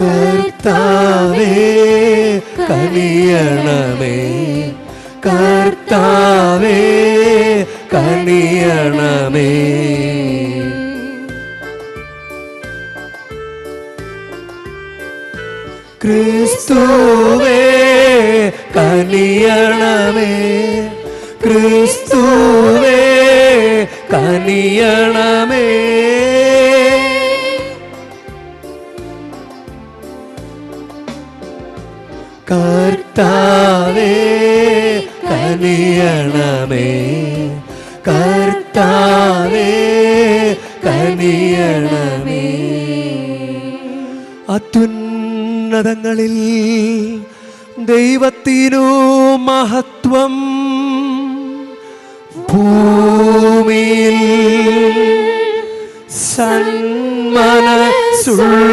കർത്താവേ കനിയണമേ. കർത്താവേ കനിയണമേ. ക്രിസ്തുവേ കനിയണമേ. ക്രിസ്തുവേ കനിയണമേ. കർത്താവേ കനിയണമേ. കർത്താവേ കനിയണമേ. അത്യുന്നതങ്ങളിൽ ദൈവത്തിനു മഹത്വം ഭൂമിയിൽ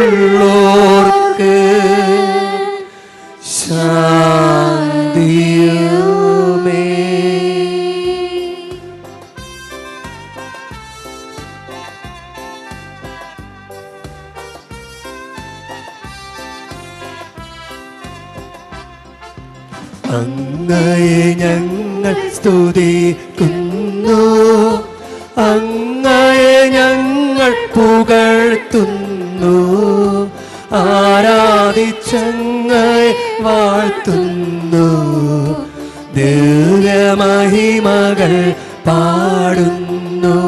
സന്മനസുള്ളോർക്ക് ശാന്തിയുമേ അങ്ങയെ ഞങ്ങൾ സ്തുതിക്കുന്നു. അങ്ങയെ ഞങ്ങൾ പുകഴ്ത്തുന്നു. ആരാധിച്ചങ്ങയെ വാഴ്ത്തുന്നു. ദിവ്യമഹിമകൾ പാടുന്നു.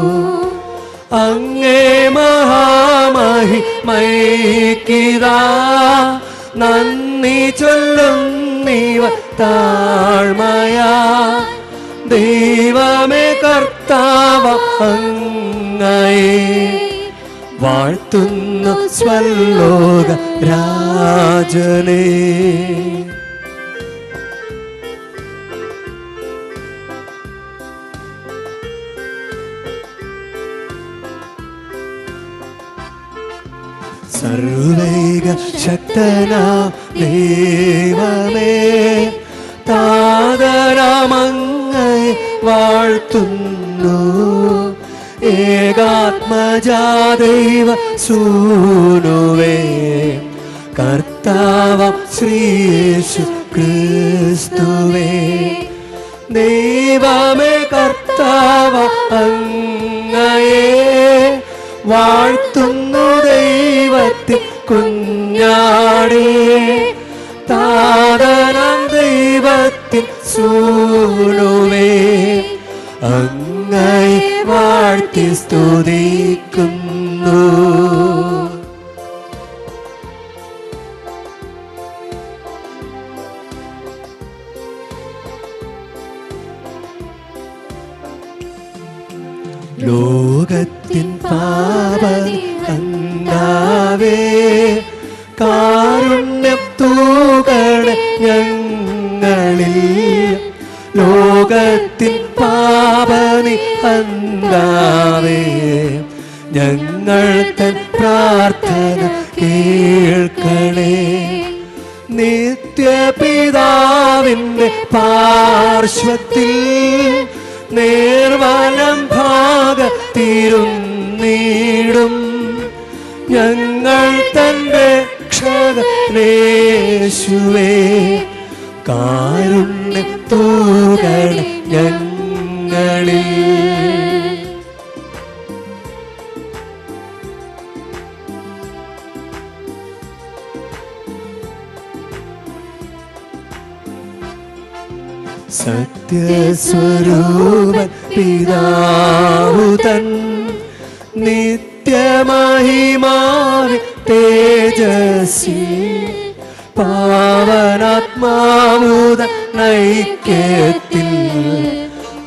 അങ്ങേ മഹാമഹിമൈക്കിതാ നന്ദി ചൊല്ലുന്നീവ താഴ്മയാ. ദൈവമേ കർത്താവ അങ്ങയെ വാഴ്ത്തുന്നു സ്വല്ലോക രാജനേ. സർവേക ശക്തനാ ദൈവമേ. വാഴ്ത്തുന്നു. ഏകാത്മജാദൈവ സൂനുവേ. കർത്താവ ശ്രീയേശു ക്രിസ്തുവേ. ദൈവമേ കർത്താവ അങ്ങയെ. വാഴ്ത്തുന്നു ദൈവത്തിൽ കുഞ്ഞാടേ. താതനം ദൈവത്തിൽ സൂനുവേ. വാഴ്ത്തി സ്തുതിക്കുന്നു. ലോകത്തിൻ പാപതി കണ്ടാവേ കാരുണ്യം തൂകണ ഞങ്ങളിൽ. ലോകത്തിൻ പാപനി അന്താവേ ഞങ്ങൾ തൻ പ്രാർത്ഥന കേൾക്കണേ. നിത്യപിതാവിന്റെ പാർശ്വത്തിൽ നേർവലം നീടും ഞങ്ങൾ തന്റെ ക്ഷതേശുവേ ഞങ്ങളിൽ സത്യസ്വരൂപൻ പിതാവുതൻ നിത്യമഹിമാവി തേജസ്വി പാവനാത്മാവുത നൈക്യത്തിൽ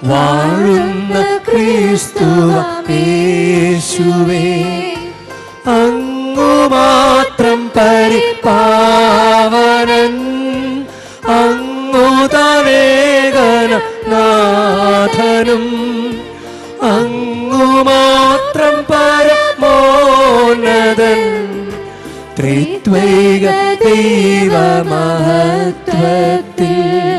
വാഴുന്ന ക്രിസ്തുവ യേശുവേ അങ്ങു മാത്രം പരിപാവനൻ അങ്ങു തനേകന ത്രിത്വൈക ദൈവമഹത്വത്തിൽ.